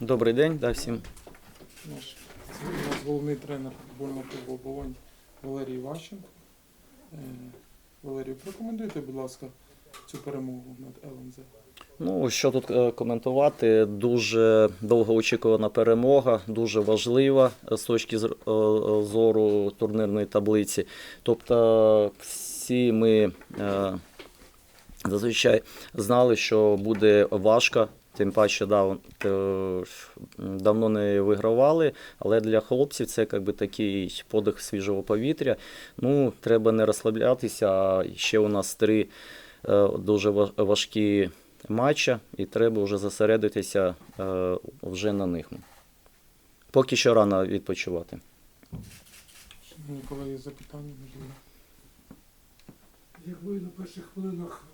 Добрий день, да, всім. наш нас головний тренер футбольного клубу Оболонь Валерій Іващенко. Е, Валерій, прокоментуйте, будь ласка, цю перемогу над ЛНЗ. Ну, що тут е, коментувати? Дуже довгоочікувана перемога, дуже важлива е, з точки зору турнірної таблиці. Тобто, всі ми зазвичай знали, що буде важко. Тим паче, да, давно не вигравали, але для хлопців це якби такий подих свіжого повітря. Ну, треба не розслаблятися. а Ще у нас три е, дуже важкі матча, і треба вже зосередитися е, вже на них. Поки що рано відпочивати. Шановні колеги, запитання можливо. Якби на перших хвилинах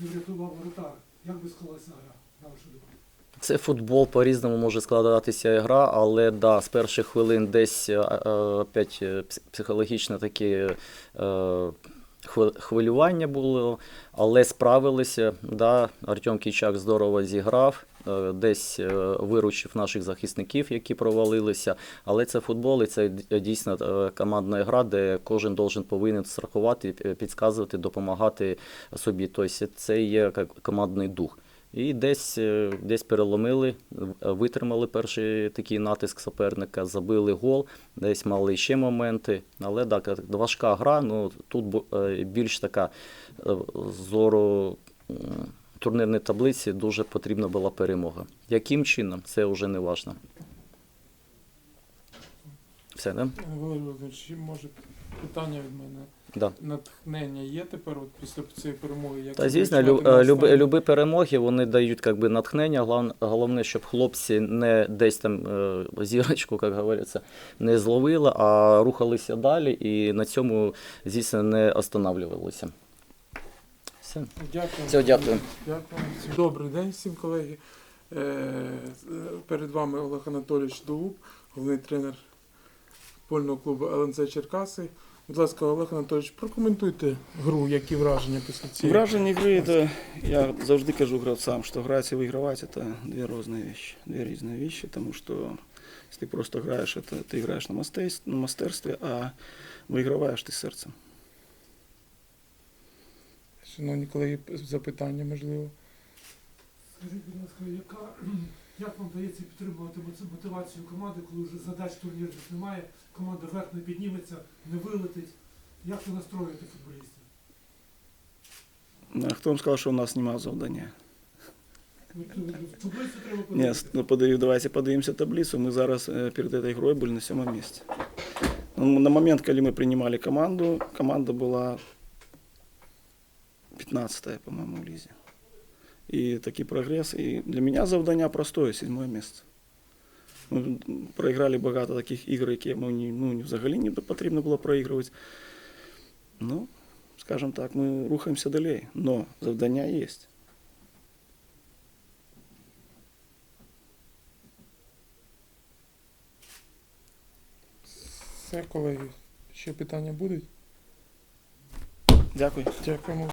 не врятував воротар, як би склалася гра, на вашу думку? Це футбол, по-різному може складатися гра, але да, з перших хвилин десь е, е, опять психологічно такі. е, хвилювання було, але справилися. Да, Артем Кічак здорово зіграв, е, десь е, виручив наших захисників, які провалилися. Але це футбол, і це дійсно е, командна гра, де кожен должен повинен страхувати, підказувати, допомагати собі. Тобто це є командний дух. І десь, е, десь переломили, витримали перший такий натиск суперника, забили гол, десь мали ще моменти. Але так, важка гра, ну тут е, більш така е, зору турнірної таблиці дуже потрібна була перемога. Яким чином, це вже не важливо. Все, да? Е, Валерій Володимирович, може питання від мене? Да. Натхнення є тепер от після цієї перемоги? Як Та звісно, лю, е, люби, люби перемоги вони дають как би, натхнення. Глав- Головне, щоб хлопці не десь там е, зірочку, як говориться, не зловили, а рухалися далі і на цьому, звісно, не останавливалися. Все. Дякую. Все, дякую. Дякую. Добрий день всім, колеги. Е, Перед вами Олег Анатолійович Долуб, головний тренер футбольного клубу ЛНЗ Черкаси. Будь ласка, Олег Анатолійович, прокоментуйте гру, які враження після цієї. Враження гри, це, я завжди кажу гравцам, що грати і вигравати це дві різні речі. Дві різні речі, тому що якщо ти просто граєш, это, ти граєш на мастерстві, а виграваєш ти серцем. Шановні колеги, запитання можливо. Скажіть, будь ласка, яка, як вам вдається підтримувати мотивацію команди, коли вже задач турнірних немає, команда вверх не підніметься, не вилетить? Як ви настроюєте футболістів? А хто вам сказав, що у нас немає завдання? Ну, таблицю треба Ні, подивитися. ну, подиві- давайте подивимося таблицю. Ми зараз е, перед цією грою були на сьомому місці. Ну, На момент, коли ми приймали команду, команда була 15-та, по-моєму, в лізі. І такий прогрес. І для мене завдання простое, седьмое місце. Ми проіграли багато таких ігор, які ми ну, взагалі не потрібно було проігрувати. Ну, скажімо так, ми рухаємося далі. Но завдання є. Все, колеги, ще питання будуть? Дякую. Дякуємо.